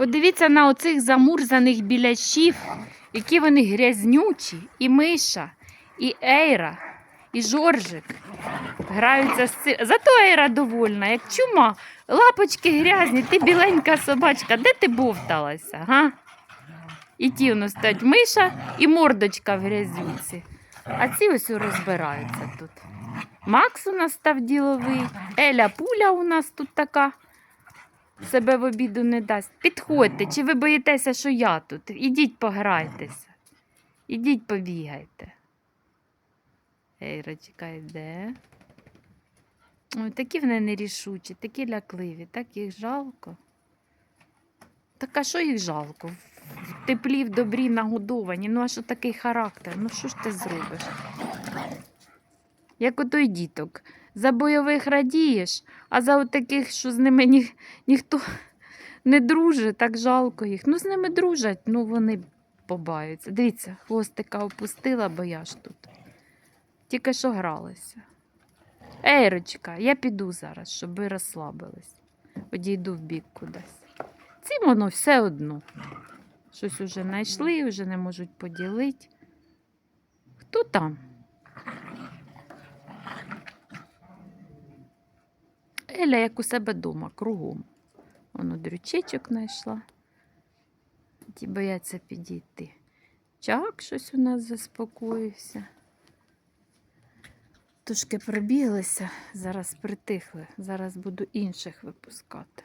Подивіться на оцих замурзаних білящів, які вони грязнючі, і миша, і Ейра, і Жоржик. Граються з цим. Зато Ейра довольна, як чума. Лапочки грязні, ти біленька собачка, де ти бовталася? Га? І ті воно стоять миша і мордочка в грязюці. А ці ось розбираються тут. Макс у нас став діловий, Еля Пуля у нас тут така. Себе в обіду не дасть. Підходьте, чи ви боїтеся, що я тут? Ідіть пограйтеся. Ідіть побігайте. Ейрочка йде. Ой, такі вони нерішучі, такі лякливі, так їх жалко. Так а що їх жалко? В теплі, в добрі, нагодовані. Ну, а що такий характер? Ну що ж ти зробиш? Як отой діток. За бойових радієш, а за таких, що з ними ні, ніхто не дружить, так жалко їх. Ну, з ними дружать, ну вони побаються. Дивіться, хвостика опустила, бо я ж тут. Тільки що гралася. Ейрочка, я піду зараз, щоб ви розслабились. Одійду в бік кудись. Цим воно все одно. Щось уже знайшли, вже не можуть поділити. Хто там? Еля, як у себе вдома, кругом. Воно дрючечок знайшла. Ті бояться підійти. Чак щось у нас заспокоївся. Тушки пробіглися, зараз притихли. Зараз буду інших випускати.